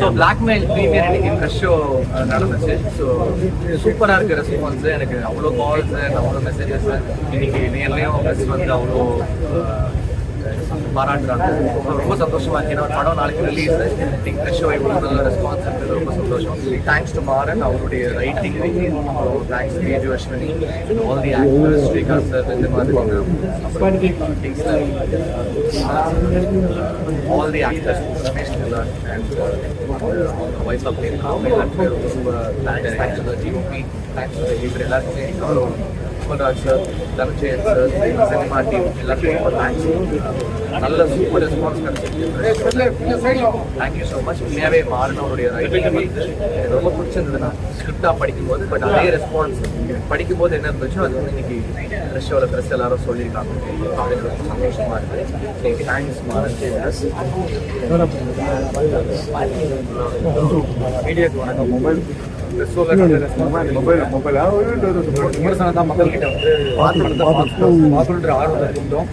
So blackmail premiere இன்னைக்கு இந்த show நடந்துச்சு. ஸோ சூப்பராக இருக்க ரெஸ்பான்ஸ் எனக்கு அவ்வளோ கால்ஸ் அவ்வளோ மெசேஜஸ் இன்னைக்கு நேர்லையும் ப்ளஸ் வந்து அவ்வளோ பாராட்டுறாங்க. ரொம்ப சந்தோஷமா இருக்கு. ஏன்னா படம் நாளைக்கு ரிலீஸ் இந்த ஷோ இவ்வளோ நல்ல ரெஸ்பான்ஸ் இருக்குது ரொம்ப சந்தோஷம். தேங்க்ஸ் டு மாறன் அவருடைய writing thanks gauge Ashwini all the actors Srikanth sir இந்த மாதிரி. All the actors Ramesh Miller and voice of ரொம்ப thanks to GOP thanks to the எல்லாருக்குமே அப்புறம் sir Dhananjayan sir cinema team எல்லாருக்கும் ரொம்ப தேங்க்ஸ் நல்ல super response கிடைச்சிருக்கு. Thank you so much உண்மையாகவே மாறினவருடைய ரைட்டிங் வந்து எனக்கு ரொம்ப பிடிச்சிருந்தது நான் ஸ்கிரிப்டாக படிக்கும்போது பட் அதே ரெஸ்பான்ஸ் படிக்கும்போது என்ன இருந்துச்சோ அது வந்து இன்னைக்கு ப்ரெஷ்ஷோட ப்ரெஸ் எல்லாரும் சொல்லியிருக்காங்க. எனக்கு ரொம்ப சந்தோஷமா இருக்கு. தேங்க்ஸ் மாறன் மீடியாக்கு வணக்கம் மொபைல் மொபைல் மொபைல் விமர்சனம் தான் மக்கள்கிட்ட வந்து பார்த்துட்டு பார்க்கணுன்ற ஆர்வத்தை இருந்தோம்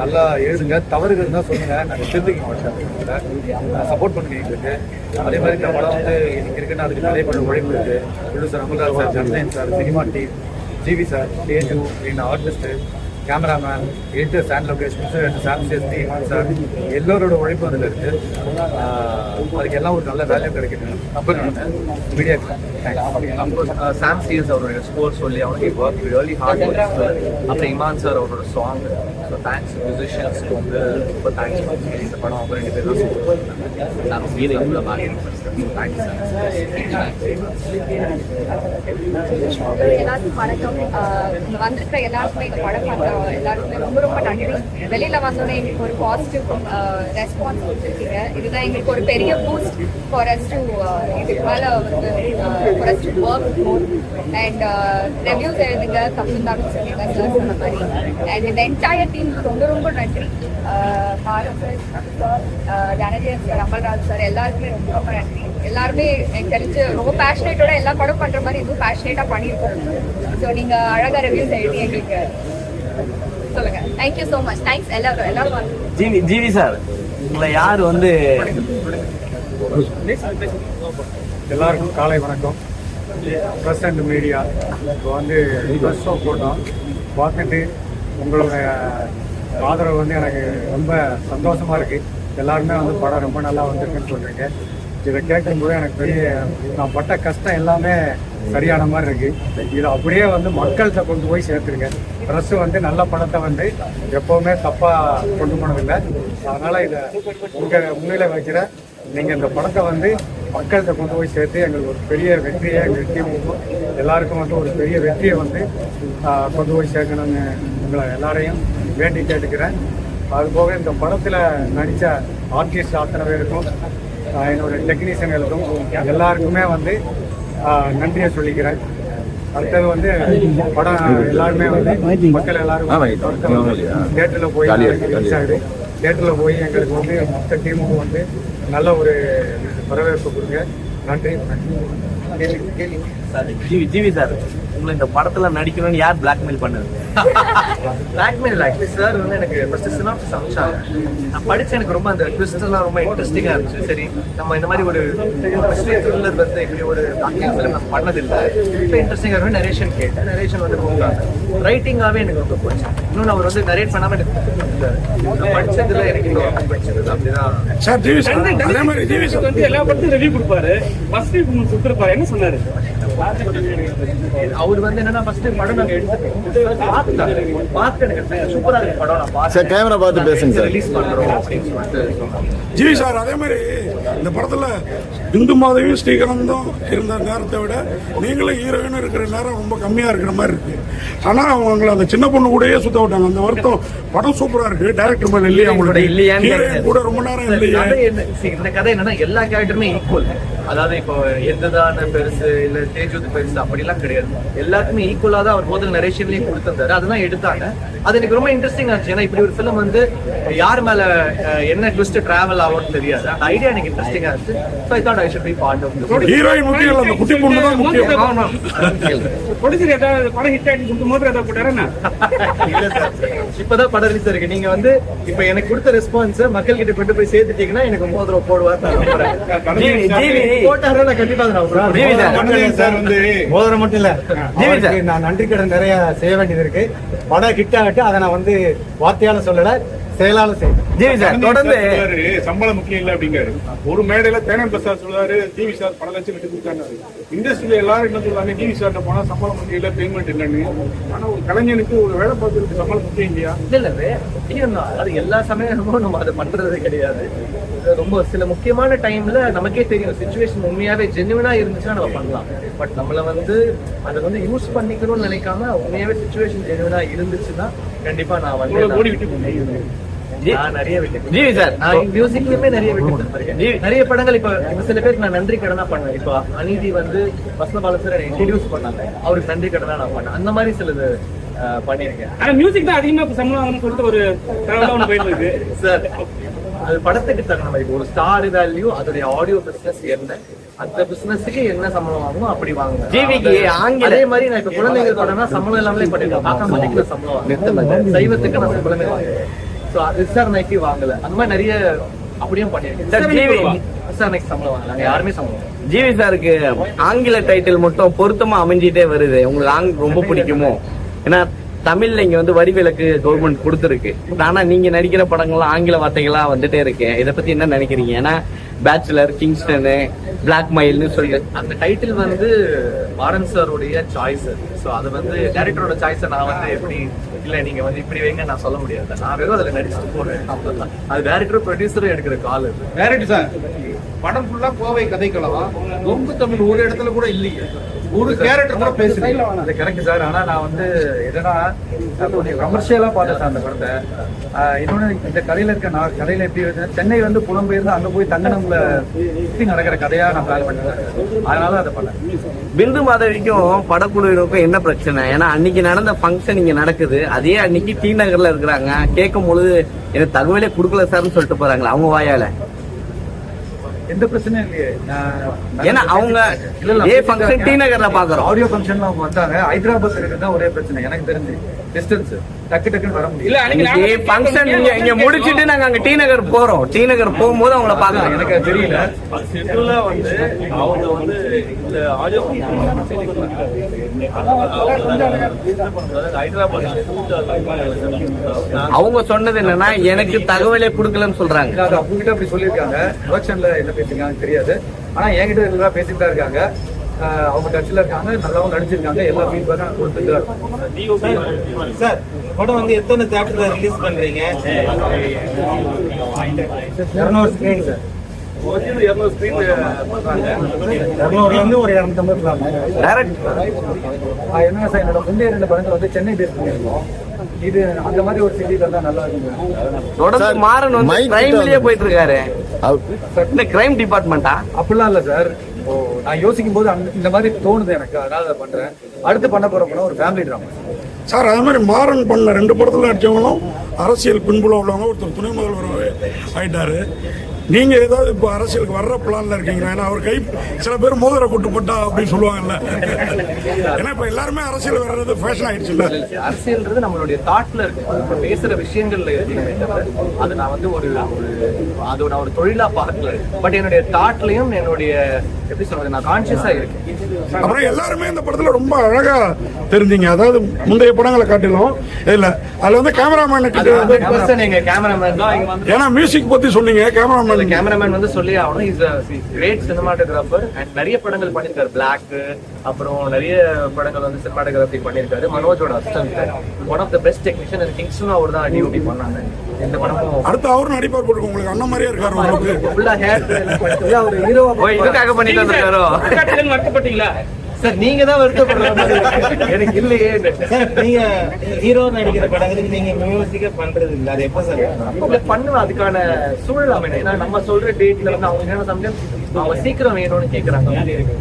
நல்லா எழுதுங்க. தவறுகள் தான் சொல்லுங்க நாங்கள் திருத்திக்க மாட்டோம் சப்போர்ட் பண்ணுங்க எங்களுக்கு. அதே மாதிரி இந்த படம் வந்து எனக்கு இருக்குன்னு அதுக்கு நிறைய பண்ண உழைப்பு இருக்குது producer Amalraj sir ஜர்னேன் sir cinema team GV sir Teju இந்த artist cameraman editor sound locations Sam C S sir எல்லோரோட உழைப்பு அதில் இருக்கு. ஆஹ் அதுக்கு எல்லாம் ஒரு நல்ல வேல்யூ கிடைக்குது நம்பர் மீடியா சாம் சீல்ஸ் அவருடைய ஸ்கோர் சொல்லி அவனுக்கு ஒர்க் ரியலி ஹார்ட் ஒர்க் அப்புறம் இமான் சார் அவரோட சாங் ஸோ தேங்க்ஸ் மியூசிஷியன்ஸ்க்கு வந்து ரொம்ப தேங்க்ஸ் இந்த படம் அவங்க ரெண்டு பேரும் நான் மீது எவ்வளோ தேங்க்ஸ் வந்திருக்கிற எல்லாருக்குமே இந்த படம் எல்லாருக்குமே ரொம்ப ரொம்ப நன்றி. வெளியில வந்தோடனே எங்களுக்கு ஒரு பாசிட்டிவ் ரெஸ்பான்ஸ் கொடுத்துருக்கீங்க. இதுதான் எங்களுக்கு ஒரு பெரிய பூஸ்ட் ஃபார் அஸ் டு இதுக்கு மேல வந்து for us to work more and reviews எழுதுங்க தப்பு இருந்தாலும் சொல்லுங்க சார் சொன்ன மாதிரி. அண்ட் இந்த என்டையர் டீம் ரொம்ப ரொம்ப நன்றி. ஆஹ் Bharath sir Dhananjayan sir Amalraj sir எல்லாருக்குமே ரொம்ப ரொம்ப நன்றி. எல்லாருமே எனக்கு தெரிஞ்சு ரொம்ப பேஷனேட்டோட எல்லா படம் பண்ற மாதிரி இதுவும் பேஷனேட்டா பண்ணியிருக்கோம். ஸோ நீங்க அழகா ரிவ்யூஸ் எழுதி எங்களுக்கு சொல்லுங்க. தேங்க்யூ ஸோ மச் தேங்க்ஸ் எல்லாரும் எல்லாரும். ஜிவி ஜிவி சார் உங்களை யார் வந்து எல்லாருக்கும் காலை வணக்கம். ப்ரெஸ் அண்ட் மீடியா இப்போ வந்து ப்ரெஸ் ஷோ போட்டோம். பார்த்துட்டு உங்களுடைய ஆதரவு வந்து எனக்கு ரொம்ப சந்தோஷமா இருக்கு. எல்லாருமே வந்து படம் ரொம்ப நல்லா வந்திருக்குன்னு சொல்றீங்க. இதை கேட்கும்போது எனக்கு பெரிய நான் பட்ட கஷ்டம் எல்லாமே சரியான மாதிரி இருக்கு. இதை அப்படியே வந்து மக்கள்கிட்ட கொண்டு போய் சேர்த்துருங்க. ப்ரெஸ்ஸு வந்து நல்ல படத்தை வந்து எப்பவுமே தப்பா கொண்டு போனதில்லை. அதனால இதை உங்க முன்னிலை வைக்கிற நீங்க இந்த படத்தை வந்து மக்கள்கிட்ட கொண்டு போய் சேர்த்து எங்களுக்கு ஒரு பெரிய வெற்றியை எங்கள் டீமுக்கும் எல்லாருக்கும் வந்து ஒரு பெரிய வெற்றியை வந்து கொண்டு போய் சேர்க்கணும்னு உங்களை எல்லாரையும் வேண்டி கேட்டுக்கிறேன். அதுபோக இந்த படத்தில் நடித்த ஆர்டிஸ்ட் அத்தனை பேருக்கும் ஆஹ், டெக்னீஷியன்களுக்கும் எல்லாருக்குமே வந்து நன்றியை சொல்லிக்கிறேன். அடுத்தது வந்து படம் எல்லாருமே வந்து மக்கள் எல்லாரும் தேட்டரில் போய் தேட்டரில் போய் எங்களுக்கு வந்து மொத்த டீமுக்கும் வந்து நல்ல ஒரு வரவேற்பு கொடுங்க. நன்றி ஜிவி ஜிவி சார் உங்களை இந்த படத்துல நடிக்கணும்னு யார் பிளாக்மெயில் பண்ணது? பிளாக்மெயில் ஆக்சுவலி சார் வந்து எனக்கு ஃபர்ஸ்ட் சினாப்ஸ் அமிச்சாங்க நான் படிச்சு எனக்கு ரொம்ப அந்த ட்விஸ்ட் எல்லாம் ரொம்ப இன்ட்ரெஸ்டிங்கா இருந்துச்சு. சரி நம்ம இந்த மாதிரி ஒரு மிஸ்ட்ரி த்ரில்லர் வந்து இப்படி ஒரு பிளாக்மெயில் ஃபிலிம் நம்ம பண்ணதில்லை. இப்போ இன்ட்ரெஸ்டிங்காக இருக்கும் நரேஷன் கேட்டேன். நரேஷன் வந்து ரொம்ப ரைட்டிங்காகவே எனக்கு ரொம்ப பிடிச்சி இன்னொன்று அவர் வந்து நரேட் பண்ணாம எனக்கு படிச்சதுல எனக்கு பிடிச்சது. அப்படிதான். எல்லா படத்தையும் ரிவ்யூ கொடுப்பாரு. ஃபர்ஸ்ட் கொடுத்துருப்பாரு என்ன சொன்னாரு? அவர் வந்து என்னன்னா ஃபர்ஸ்ட் படம் நாங்க எடுத்துட்டோம் பார்த்துட்டாங்க பார்த்து எனக்கு சூப்பரா இருக்கு படம் நான் பார்த்தேன் சார், camera பார்த்து பேசுங்க சார். ரிலீஸ் பண்றோம் அப்படின்னு சொல்லிட்டு. சொன்னாங்க ஜிவி சார் அதே மாதிரி இந்த படத்துல இந்து மாதவியும் ஸ்ரீகாந்தும் இருந்த நேரத்தை விட நீங்களும் ஹீரோயினும் இருக்கிற நேரம் ரொம்ப கம்மியா இருக்கிற மாதிரி இருக்கு. ஆனா அவங்கள அந்த சின்ன பொண்ணு கூடயே சுத்த விட்டாங்க. அந்த வருத்தம் படம் சூப்பரா இருக்கு. டைரக்டர் மேல இல்லையா ஹீரோயின் கேட்காது. கூட ரொம்ப நேரம் இல்லையா. இந்த கதை என்னன்னா எல்லா கேரக்டருமே ஈக்குவல் அதாவது இப்போ எந்ததான பெருசு இல்ல தேஜோத் பெருசு அப்படிலாம் கிடையாது. எல்லாருக்குமே ஈக்குவலா தான் அவர் முதல் நரேஷன்லயும் கொடுத்திருந்தாரு. அதெல்லாம் எடுத்தாங்க. அது எனக்கு ரொம்ப இன்ட்ரெஸ்டிங்கா இருந்துச்சு ஏன்னா இப்படி ஒரு ஃபிலிம் வந்து யார் மேல என்ன ட்விஸ்ட் டிராவல் ஆகும்னு தெரியாது. அந்த ஐடியா எனக்கு இன்ட்ரெஸ்டிங்கா இருந்துச்சு. So I thought I should be part of heroine முக்கியம் இல்ல அந்த குட்டி பொண்ணு தான் முக்கியம். ப்ரொடியூசர் ஏதாவது படம் ஹிட் ஆயிட்டு சொல்லிட்டு மோதிரம் ஏதாவது போட்டாரா என்ன? இல்ல சார் இப்பதான் படம் ரிலீஸ் இருக்கு. நீங்க வந்து இப்ப எனக்கு கொடுத்த ரெஸ்பான்ஸ் மக்கள் கிட்ட கொண்டு போய் சேர்த்துட்டீங்கன்னா எனக்கு மோதிரம் போடுவார் நான் கண்டிப்பா. ஜிவி சார். வந்து மோதிரம் மட்டும் இல்ல. நான் நன்றி கடன் நிறைய செய்ய வேண்டியது இருக்கு. படம் ஹிட் ஆகட்டும் அதை நான் வந்து வார்த்தையால சொல்லல. செயலால செய்வேன் ஜிவி சார் தொடர்ந்து சம்பளம் முக்கியம் இல்ல அப்படிங்காரு ஒரு மேடையில தேனன் பிரசாத் சொல்றாரு டிவி சார் பல லட்சம் கட்டி கொடுத்தாரு. இண்டஸ்ட்ரியில எல்லாரும் என்ன சொல்றாங்க டிவி சார் போனா சம்பளம் முக்கியம் இல்ல பேமெண்ட் இல்லைன்னு. ஆனா ஒரு கலைஞனுக்கு ஒரு வேலை பார்க்கறதுக்கு சம்பளம் முக்கியம் இல்லையா? இல்ல இல்ல. அது எல்லா சமயமும் நம்ம அதை பண்றது கிடையாது. ரொம்ப சில முக்கியமான டைம்ல நமக்கே தெரியும். சுச்சுவேஷன் உண்மையாவே ஜென்யூனா இருந்துச்சுன்னா நம்ம பண்ணலாம். பட் நம்மள வந்து அதை வந்து யூஸ் பண்ணிக்கணும்னு நினைக்காம உண்மையாவே சுச்சுவேஷன் ஜென்யூனா இருந்துச்சுன்னா கண்டிப்பா நான் வந்து நிறைய மியூசிக்லயுமே நிறைய விட்டு. நிறைய படங்கள் இப்ப சில பேருக்கு நான் நன்றி கடனா பண்ணேன் இப்ப அநீதி வந்து வசந்த பாலசர் இன்ட்ரடியூஸ் பண்ணாங்க. அவருக்கு நன்றி கடனா நான் பண்ணேன். அந்த மாதிரி சிலது பண்ணியிருக்கேன் ஆனா மியூசிக் தான் அதிகமா இப்ப சம்பளம் ஆகணும்னு சொல்லிட்டு ஒரு தகவலா இருக்கு சார் அது படத்துக்கு தகுந்த மாதிரி ஒரு ஸ்டார் வேல்யூ அதோடைய ஆடியோ பிசினஸ் என்ன அந்த பிசினஸ்க்கு என்ன சம்பளம் வாங்குமோ அப்படி வாங்குங்க. ஜிவிக்கு ஆங்கில- அதே மாதிரி நான் இப்ப குழந்தைகள் படம்னா சம்பளம் இல்லாமலே பண்ணிருக்கேன் ஆட்டோமேட்டிக் நான் சம்பளம் சைவத்துக்கு நான் சம்பளமே வாங்குறேன் ஸோ விசாரணைக்கு வாங்கல. அந்த மாதிரி நிறைய அப்படியும் பண்ணிருக்கேன். விசாரணைக்கு சம்பளம் வாங்கல. யாருமே சம்பளம். ஜிவி சாருக்கு ஆங்கில டைட்டில் மட்டும் பொருத்தமா அமைஞ்சிட்டே வருது. உங்களுக்கு ஆங் ரொம்ப பிடிக்குமோ? ஏன்னா தமிழ்ல இங்க வந்து வரி விலக்கு கவர்மெண்ட் கொடுத்துருக்கு. ஆனா நீங்க நடிக்கிற படங்கள்லாம் ஆங்கில வார்த்தைகளா வந்துட்டே இருக்கு. இத பத்தி என்ன நினைக்கிறீங்க? ஏன்னா பேச்சுலர் கிங்ஸ்டனு பிளாக் மைல்னு சொல்லிட்டு. அந்த டைட்டில் வந்து மாறன் சாருடைய சாய்ஸ் ஸோ அது வந்து டேரக்டரோட சாய்ஸை நான் வந்து எப்படி இல்ல நீங்க வந்து இப்படி வைங்க நான் சொல்ல முடியாது. நான் வெறும் அதுல நடிச்சுட்டு போறேன். அவ்வளவுதான். அது டேரக்டர் ப்ரொடியூசரும் எடுக்கிற கால் அது. டேரக்ட் சார் படம் ஃபுல்லா கோவை கதைக்கலாம் கொங்கு தமிழ் ஒரு இடத்துல கூட இல்லைங்க ஒரு கேரக்டர் கூட பேசல. அது கரெக்ட் சார் ஆனா நான் வந்து என்னன்னா கொஞ்சம் கமர்ஷியலா பார்த்தேன் சார் அந்த படத்தை. ஆஹ் இன்னொன்னு இந்த கதையில இருக்க நான் கதையில எப்படி சென்னை வந்து புலம்பெயர்ந்து அங்க போய் தங்கனம்ல சுத்தி நடக்கிற கதையா நான் பிளான் பண்ணேன் அதனால அதை பண்ணேன் பிந்து மாதவிக்கும் படக்குழுவினருக்கும் என்ன பிரச்சனை? ஏன்னா அன்னைக்கு நடந்த ஃபங்க்ஷன் இங்க நடக்குது. அதே அன்னைக்கு டி நகர்ல இருக்கிறாங்க. கேட்கும் பொழுது எனக்கு தகவலே கொடுக்கல சார்னு சொல்லிட்டு போறாங்களா அவங்க வாயால. எந்த பிரச்சனையும் இல்லையே. ஏன்னா அவங்க ஏ ஃபங்க்ஷன் டி நகர்ல பாக்குறோம். ஆடியோ ஃபங்க்ஷன்ல அவங்க வந்தாங்க. ஹைதராபாத் இருக்கிறது தான் ஒரே பிரச்சனை எனக்கு தெரிஞ்சு. டிஸ்டன்ஸ் டக்கு டக்குன்னு வர முடியல. இல்ல ஃபங்க்ஷன் இங்க இங்க முடிச்சிட்டு நாங்க அங்க டி நகர் போறோம். டி நகர் போகும்போது அவங்கள பாக்குறோம் எனக்கு அது தெரியல. செட்டுல வந்து அவங்க வந்து இந்த ஆடியோ அவங்க சொன்னது என்னன்னா எனக்கு தகவலே கொடுக்கலன்னு சொல்றாங்க. அவங்க கிட்ட அப்படி சொல்லியிருக்காங்க. ப்ரொடக்ஷன்ல என்ன பேசிருக்காங்கன்னு தெரியாது. ஆனா என்கிட்ட பேசிட்டு தான் இருக்காங்க. அவங்க டச்சில் இருக்காங்க நல்லாவும் நடிச்சிருக்காங்க எல்லா ஃபீட்பேக்கும் கொடுத்துட்டு தான் இருக்கோம். சார் படம் வந்து எத்தனை தேட்டர்ல ரிலீஸ் பண்றீங்க? இருநூறு ஸ்கிரீன் சார் இருநூறுல இருந்து ஒரு இரநூத்தம்பது டைரக்ட் ஆஹ் என்ன சார் என்னோட முந்தைய ரெண்டு படங்கள் வந்து சென்னை பேஸ் பண்ணியிருக்கோம். இது அந்த மாதிரி ஒரு சிட்டில தான் நல்லா இருக்குங்க. தொடர்ந்து மாறன் வந்து கிரைம்லயே போயிட்டு இருக்காரு. இந்த கிரைம் டிபார்ட்மெண்டா அப்படிலாம் இல்ல சார் ஓ நான் யோசிக்கும் போது அந்த- இந்த மாதிரி தோணுது எனக்கு. அதனால அதை பண்றேன். அடுத்து பண்ண போற படம் ஒரு ஃபேமிலி ட்ராமா சார் அது மாதிரி மாறன் பண்ண ரெண்டு படத்துல நடித்தவங்களும் அரசியல் பின்புலம் உள்ளவங்க ஒருத்தர் துணை முதல்வர் ஆயிட்டாரு. நீங்க ஏதாவது இப்போ அரசியலுக்கு வர்ற பிளான்ல இருக்கீங்களா? ஏன்னா அவர் கை சில பேர் மோதிர கொட்டுப்பட்டா அப்படின்னு சொல்லுவாங்கல்ல. ஏன்னா இப்ப எல்லாருமே அரசியல் வர்றது ஃபேஷன் ஆயிடுச்சுல்ல. அரசியல்ன்றது நம்மளுடைய தாட்ல இருக்கு. இப்ப பேசுற விஷயங்கள்ல அது நான் வந்து ஒரு அது நான் ஒரு தொழிலா பார்க்கல. பட் என்னுடைய தாட்லயும் என்னுடைய எப்படி சொல்றது? நான் கான்சியஸா இருக்கேன். அப்புறம் எல்லாருமே இந்த படத்துல ரொம்ப அழகா தெரிஞ்சீங்க. அதாவது முந்தைய படங்களை காட்டிலும் இல்ல அதுல வந்து கேமராமேன் ஏன்னா மியூசிக் பத்தி சொன்னீங்க கேமராமேன் கேமராமேன் வந்து சொல்லி ஆகணும். இஸ் கிரேட் சினிமாட்டோகிராஃபர் அண்ட் நிறைய படங்கள் பண்ணிருக்காரு பிளாக் அப்புறம் நிறைய படங்கள் வந்து சினிமாட்டோகிராஃபி பண்ணிருக்காரு மனோஜோட assistant one of the best technician and கிங்ஸ்டும் அவர் தான் டியூட்டி பண்ணாங்க. இந்த படமும் அடுத்து அவரும் நடிப்பார் போட்டு உங்களுக்கு அண்ணன் மாதிரியே இருக்காரு உங்களுக்கு. ஃபுல்லா ஹேர் அவர் ஹீரோவா இதுக்காக பண்ணிட்டு வந்திருக்காரோ? காட்டுலன்னு வருத்தப்பட்டீங்களா சார் நீங்க தான் வருத்தப்படுற. எனக்கு இல்லையே. சார் நீங்க ஹீரோ நடிக்கிற படங்களுக்கு நீங்க மியூசிக்கா பண்றது இல்ல. அது எப்போ சார்? பண்ணுவேன் அதுக்கான சூழல் அமையணும். ஏன்னா நம்ம சொல்ற டேட்ல வந்து அவங்க என்ன சம்டைம்ஸ் அவங்க சீக்கிரம் வேணும்னு கேக்குறாங்க.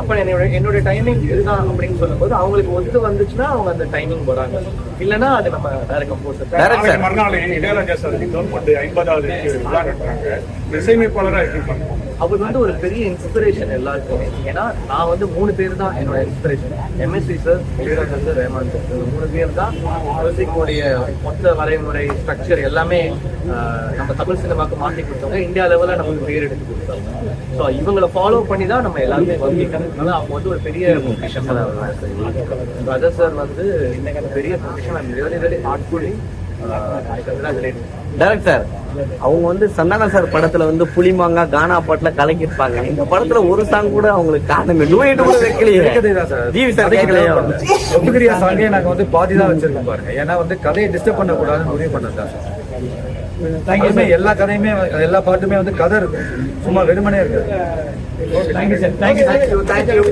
அப்ப என்னோட என்னோட டைமிங் இதுதான் அப்படின்னு சொல்லும்போது அவங்களுக்கு ஒத்து வந்துச்சுன்னா அவங்க அந்த டைமிங் வராங்க இல்லைன்னா அது நம்ம வேற கம்போசர் மறுநாள் இளையராஜா சார் ஐம்பதாவது விழா நடத்துறாங்க இசையமைப்பாளராக இருக்காங்க அவர் வந்து ஒரு பெரிய இன்ஸ்பிரேஷன் எல்லாருக்குமே. ஏன்னா நான் வந்து மூணு பேர் தான் என்னோட inspiration MSC sir Ilaiyaraaja Rahman sir இந்த மூணு பேர் தான் மியூசிக்கோடைய மொத்த வரைமுறை ஸ்ட்ரக்சர் எல்லாமே நம்ம தமிழ் சினிமாவுக்கு மாற்றி கொடுத்தவங்க. இந்தியா லெவலில் நமக்கு பேர் எடுத்து கொடுத்தாங்க ஸோ இவங்களை ஃபாலோ பண்ணி தான் நம்ம எல்லாருமே வந்திருக்கோம். அவங்க வந்து ஒரு பெரிய பொசிஷன் பிரதர் சார் வந்து பெரிய position I'm really very heartfully I congratulate direct sir அவங்க வந்து சந்தான சார் படத்துல வந்து புலிமாங்கா கானா பாட்டுல கலக்கிருப்பாங்க இந்த படத்துல ஒரு சாங் கூட அவங்களுக்கு காணுங்க டூயட் கூட வைக்கலையே. ஜிவி சார் கேட்கலையா. ஒப்புகிறியா சாங்கே நாங்க வந்து பாதி தான் வச்சிருக்கோம் பாருங்க. ஏன்னா வந்து கதையை டிஸ்டர்ப் பண்ண கூடாதுன்னு முடிவு பண்ணது தான் தேங்க்யூ எல்லா கதையுமே எல்லா பாட்டுமே வந்து கதை இருக்கும் சும்மா வெறுமனே இருக்கு. Thank you sir thank you thank you